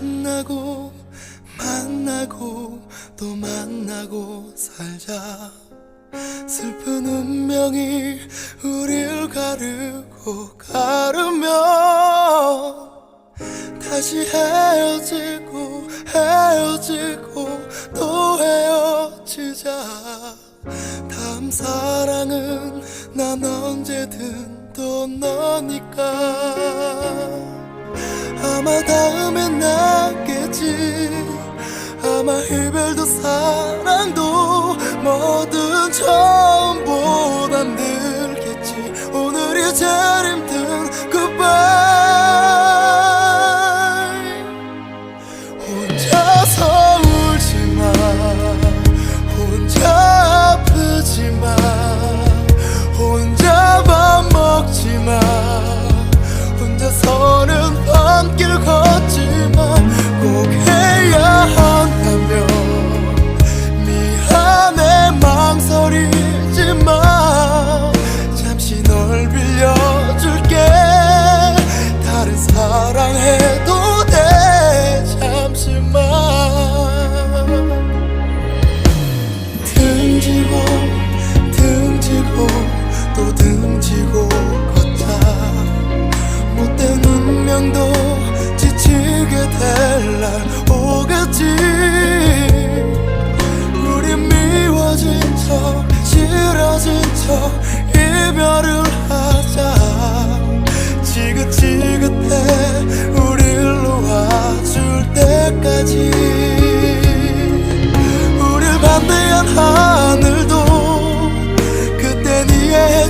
만나고 만나고 또 만나고 살자. 슬픈 운명이 우릴 가르고 가르면 다시 헤어지고 헤어지고 또 헤어지자. 다음 사랑은 난 언제든 또 너니까. 아마 다음엔 나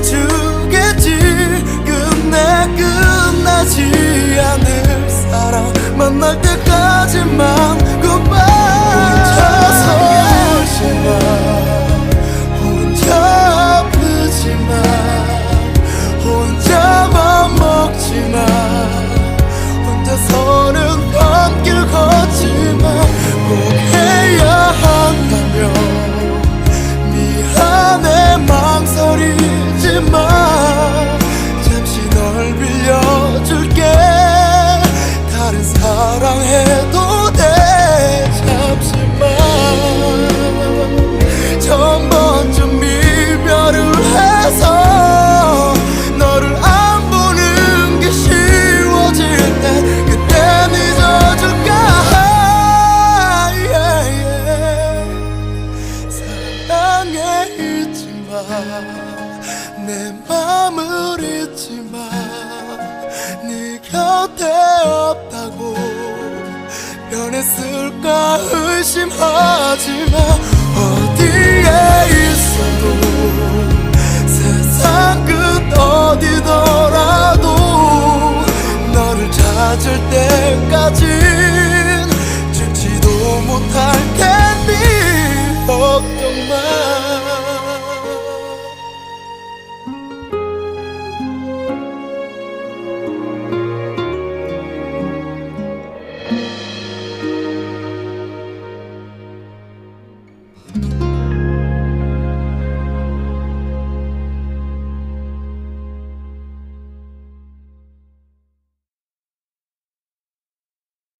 다투겠지. 끝내 끝나지 않을 사랑 만날 때까지만 내 맘을 잊지 마네 곁에 없다고 변했을까 의심하지 마. 어디에 있어도